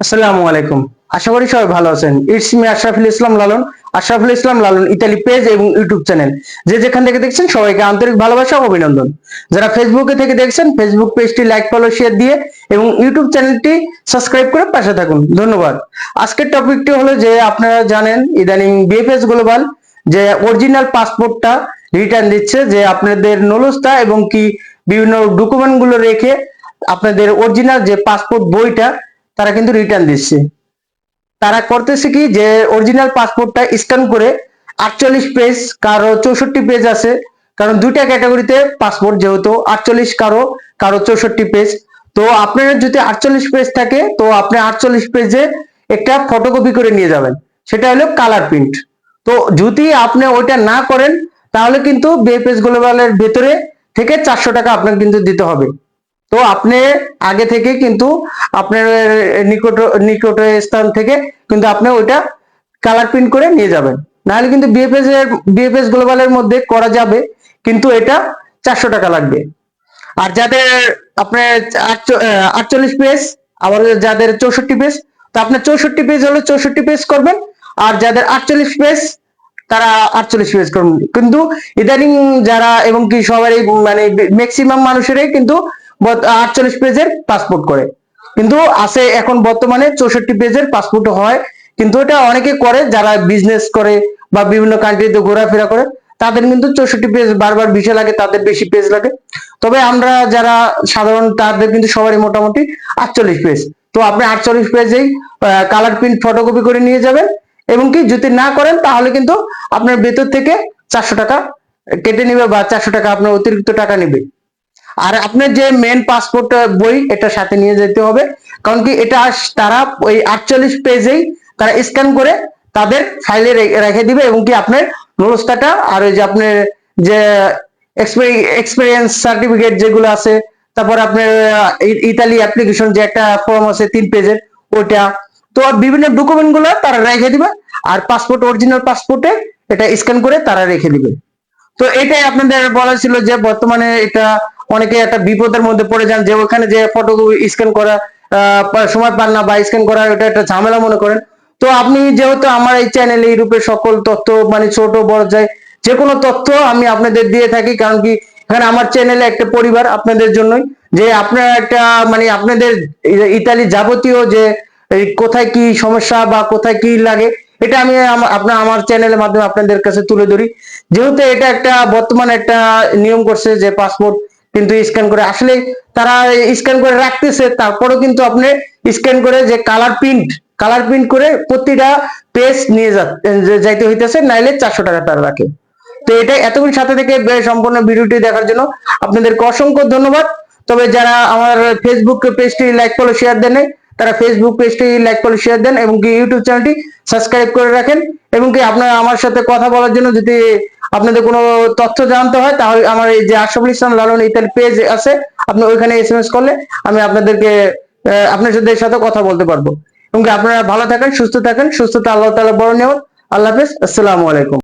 আসসালামু আলাইকুম। আশা করি সবাই ভালো আছেন। It's me Ashraful Islam Lalon. Ashraful Islam Lalon, Italy page এবং ইউটিউব চ্যানেল যে যেখান থেকে দেখছেন সবাইকে আন্তরিক ভালোবাসা ও অভিনন্দন। যারা ফেসবুকে থেকে দেখছেন ফেসবুক পেজটি লাইক ফলো শেয়ার দিয়ে এবং ইউটিউব চ্যানেলটি সাবস্ক্রাইব করে পাশে থাকুন। ধন্যবাদ। আজকের টপিকটি হলো যে আপনারা জানেন, ইদানিং বিএফএস গ্লোবাল যে অরিজিনাল পাসপোর্টটা রিটার্ন দিচ্ছে, যে আপনাদের নলস্তা এবং কি বিভিন্ন ডকুমেন্টগুলো রেখে আপনাদের অরিজিনাল যে পাসপোর্ট বইটা তারা কিন্তু রিটার্ন দিচ্ছে। তারা করতেছে কি যে অরিজিনাল পাসপোর্টটা স্ক্যান করে আটচল্লিশ পেজ কারও চৌষট্টি পেজ আছে। কারণ দুইটা ক্যাটাগরিতে পাসপোর্ট যেহেতু, আটচল্লিশ কারও কারও চৌষট্টি পেজ তো আপনার যদি আটচল্লিশ পেজ থাকে, তো আপনি আটচল্লিশ পেজে একটা ফটোকপি করে নিয়ে যাবেন। সেটা হলো কালার প্রিন্ট তো যদি আপনি ওইটা না করেন, তাহলে কিন্তু বিএফএস গ্লোবালের ভেতরে থেকে চারশো টাকা আপনাকে কিন্তু দিতে হবে। তো আপনি আগে থেকে কিন্তু আপনার নিকট নিকট স্থান থেকে কিন্তু আপনি ওইটা কালার প্রিন্ট করে নিয়ে যাবেন। নাহলে কিন্তু বিএফএস এর বিএফএস গ্লোবালের মধ্যে করা যাবে, কিন্তু এটা চারশো টাকা লাগবে। আর যাদের আপনার আটচল্লিশ পেজ আবার যাদের চৌষট্টি পেজ তো আপনার চৌষট্টি পেজ হলে চৌষট্টি পেজ করবেন, আর যাদের আটচল্লিশ পেজ তারা আটচল্লিশ পেজ করবেন। কিন্তু ইদানিং যারা, এবং কি সবারই মানে ম্যাক্সিমাম মানুষেরাই কিন্তু আটচল্লিশ পেজের পাসপোর্ট করে। কিন্তু আছে এখন বর্তমানে চৌষট্টি পেজের পাসপোর্ট হয়। কিন্তু এটা অনেকে করে, যারা বিজনেস করে বা বিভিন্ন কান্ট্রিতে ঘোরাফেরা করে, তাদের কিন্তু চৌষট্টি পেজ বারবার বিষয় লাগে, তাদের বেশি পেজ লাগে। তবে আমরা যারা সাধারণ, তাদের কিন্তু সবারই মোটামুটি আটচল্লিশ পেজ। তো আপনি আটচল্লিশ পেজেই কালার প্রিন্ট ফটোকপি করে নিয়ে যাবেন। এবং কি যদি না করেন, তাহলে কিন্তু আপনার ভেতর থেকে চারশো টাকা কেটে নিবে বা চারশো টাকা আপনার অতিরিক্ত টাকা নেবে। আর আপনার যে মেন পাসপোর্ট বই এটা সাথে নিয়ে যেতে হবে। কারণ কি এটা তারা ওই আটচল্লিশ পেজেই তারা স্ক্যান করে তাদের ফাইলে রেখে দিবে এবং কি আপনার ব্যবস্থাটা আর ওই যে আপনার যে এক্সপিরিয়েন্স সার্টিফিকেট যেগুলো আছে, তারপর আপনার ইতালি অ্যাপ্লিকেশন যে একটা ফর্ম আছে তিন পেজের, ওইটা। তো বিভিন্ন ডকুমেন্টগুলো তারা রেখে দিবে আর পাসপোর্ট অরিজিনাল পাসপোর্টে এটা স্ক্যান করে তারা রেখে দিবে। তো এটাই আপনাদের বলা ছিল যে বর্তমানে এটা অনেকে একটা বিপদের মধ্যে পড়ে যান যে ওখানে যে ফটো স্ক্যান করা সময় পান না বা স্ক্যান করা, এটা একটা ঝামেলা মনে করেন। তো আপনি যেহেতু আমার এই চ্যানেলে এই রূপে সকল তথ্য মানে ছোট, বড় যায় যে কোনো তথ্য আমি আপনাদের দিয়ে থাকি, কারণ কি এখানে আমার চ্যানেলে একটা পরিবার আপনাদের জন্যই, যে আপনার একটা মানে আপনাদের ইতালি যাবতীয় যে কোথায় কি সমস্যা বা কোথায় কি লাগে, এটা আমি আপনার আমার চ্যানেলের মাধ্যমে আপনাদের কাছে তুলে ধরি। যেহেতু এটা একটা বর্তমানে একটা নিয়ম করছে যে পাসপোর্ট কিন্তু স্ক্যান করে আসলে তারা স্ক্যান করে রাখতেছে, তারপরেও কিন্তু আপনি স্ক্যান করে যে কালার প্রিন্ট কালার প্রিন্ট করে প্রতিটা পেজ নিয়ে যাইতে হইতেছে, নাইলে চারশো টাকা তারা রাখে। তো এটা এতক্ষণ সাথে থেকে সম্পূর্ণ ভিডিওটি দেখার জন্য আপনাদেরকে অসংখ্য ধন্যবাদ। তবে যারা আমার ফেসবুক পেজটি লাইক ফলো শেয়ার দেন তারা ফেসবুক পেজটি লাইক ফলো শেয়ার দেন এবং কি ইউটিউব চ্যানেলটি সাবস্ক্রাইব করে রাখেন এবং কি আপনারা আমার সাথে কথা বলার জন্য যদি আপনাদের কোনো তথ্য জানতে হয়, তাহলে আমার এই যে আশরাফুল ইসলাম লালন ইত্যাদি পেজ আছে, আপনি ওইখানে এস এম এস করলে আমি আপনাদেরকে আপনার সাথে কথা বলতে পারব। এবং আপনারা ভালো থাকেন, সুস্থ থাকেন, সুস্থতা আল্লাহ তালা বড় নেওয়ার আল্লাহ হাফেজ, আসসালামু আলাইকুম।